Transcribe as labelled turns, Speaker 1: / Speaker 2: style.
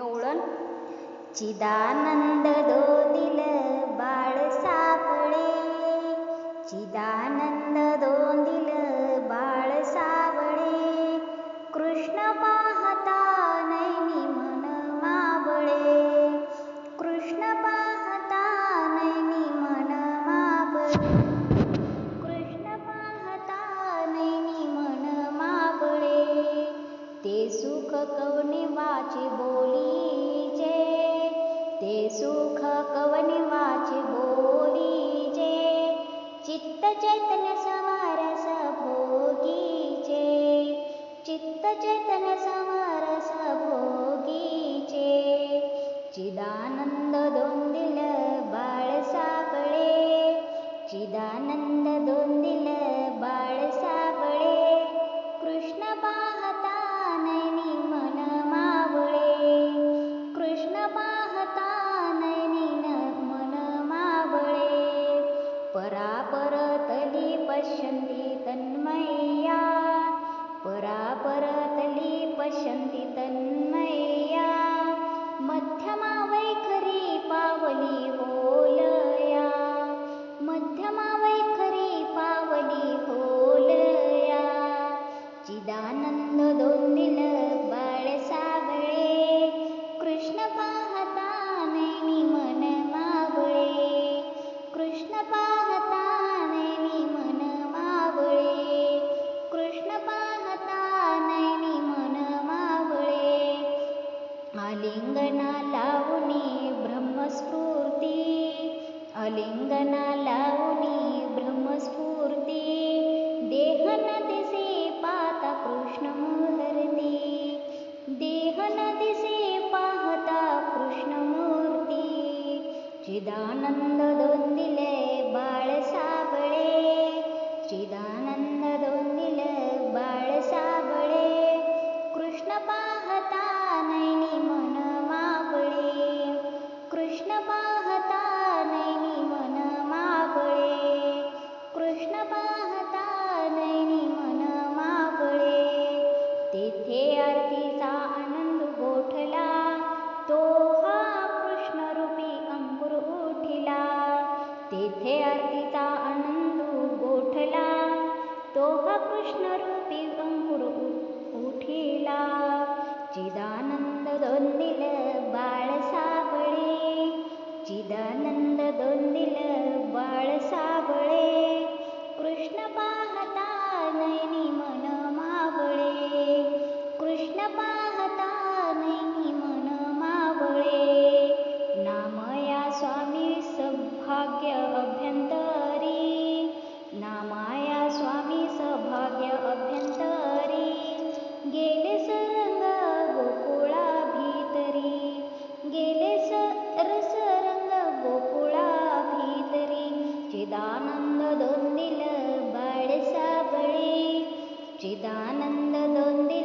Speaker 1: गवळण. चिदानंद दोतील बाळ सापडे चिदानंद दोंदिल बाळ सावळे. कृष्ण કવની વાચી બોલી છે. તે સુખ કવની कृष्णमूर्ति। मूर्ति पाहता कृष्णमूर्ति। चिदानन्ददोन्दिले बाळसाबळे। चिदा चिदानंद दोंदिल बाळ साबळे चिदानंद दोन बाळ साबळे चिदानोन् बाडसाबे चिदानन्द दोन्दि